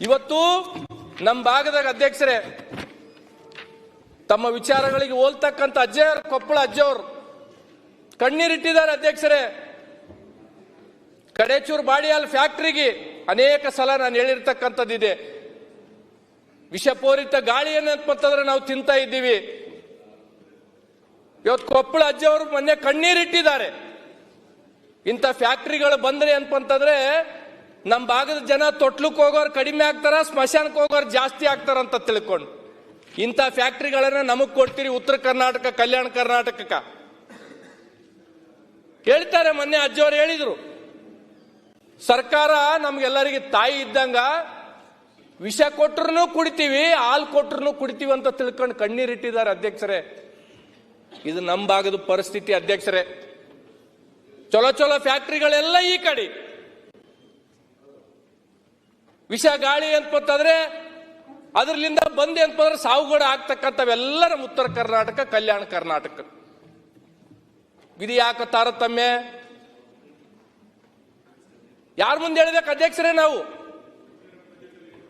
ಇವತ್ತು ನಮ್ಮ ಭಾಗದಾಗ ಅಧ್ಯಕ್ಷರೇ, ತಮ್ಮ ವಿಚಾರಗಳಿಗೆ ಹೋಲ್ತಕ್ಕಂಥ ಅಜ್ಜಯ್ಯರ್, ಕೊಪ್ಪಳ ಅಜ್ಜವ್ರು, ಕಣ್ಣೀರಿಟ್ಟಿದ್ದಾರೆ ಅಧ್ಯಕ್ಷರೇ. ಕಡೇಚೂರು ಬಾಡಿಯಾಲ್ ಫ್ಯಾಕ್ಟ್ರಿಗೆ ಅನೇಕ ಸಲ ನಾನು ಹೇಳಿರ್ತಕ್ಕಂಥದ್ದಿದೆ. ವಿಷಪೂರಿತ ಗಾಳಿಯನ್ನು ಮತ್ತಂದ್ರೆ ನಾವು ತಿಂತಾ ಇದ್ದೀವಿ. ಇವತ್ತು ಕೊಪ್ಪಳ ಅಜ್ಜವರು ಮೊನ್ನೆ ಕಣ್ಣೀರಿಟ್ಟಿದ್ದಾರೆ. ಇಂಥ ಫ್ಯಾಕ್ಟ್ರಿಗಳು ಬಂದ್ರೆ ಅಂತಂದ್ರೆ ನಮ್ಮ ಭಾಗದ ಜನ ತೊಟ್ಲಕ್ಕೆ ಹೋಗೋರು ಕಡಿಮೆ ಆಗ್ತಾರ ಸ್ಮಶಾನಕ್ಕೆ ಹೋಗೋರು ಜಾಸ್ತಿ ಆಗ್ತಾರ ಅಂತ ತಿಳ್ಕೊಂಡು. ಇಂಥ ಫ್ಯಾಕ್ಟ್ರಿಗಳನ್ನ ನಮಗ್ ಕೊಡ್ತೀರಿ ಉತ್ತರ ಕರ್ನಾಟಕ, ಕಲ್ಯಾಣ ಕರ್ನಾಟಕಕ್ಕ. ಹೇಳ್ತಾರೆ ಮೊನ್ನೆ ಅಜ್ಜಿಯವರು ಹೇಳಿದ್ರು. ಸರ್ಕಾರ ನಮ್ಗೆಲ್ಲರಿಗೆ ತಾಯಿ ಇದ್ದಂಗ ವಿಷ ಕೊಟ್ರು ಕುಡಿತೀವಿ, ಹಾಲು ಕೊಟ್ರು ಕುಡಿತೀವಿ ಅಂತ ತಿಳ್ಕೊಂಡು ಕಣ್ಣೀರಿಟ್ಟಿದ್ದಾರೆ ಅಧ್ಯಕ್ಷರೇ. ಇದು ನಮ್ಮ ಭಾಗದ ಪರಿಸ್ಥಿತಿ ಅಧ್ಯಕ್ಷರೇ. ಚಲೋ ಚಲೋ ಫ್ಯಾಕ್ಟ್ರಿಗಳೆಲ್ಲ ಈ ಕಡೆ. ವಿಷ ಗಾಳಿ ಅಂತಂದ್ರೆ ಅದರಲ್ಲಿಂದ ಬಂದೆ ಅಂತಂದ್ರೆ ಸಾವುಗಡ ಆಗ್ತಕ್ಕಂಥವೆಲ್ಲ ನಮ್ಮ ಉತ್ತರ ಕರ್ನಾಟಕ, ಕಲ್ಯಾಣ ಕರ್ನಾಟಕ. ವಿಧಿ ಯಾಕ ತಾರತಮ್ಯ ಯಾರ ಮುಂದೆ ಹೇಳ್ಬೇಕು ಅಧ್ಯಕ್ಷರೇ ನಾವು?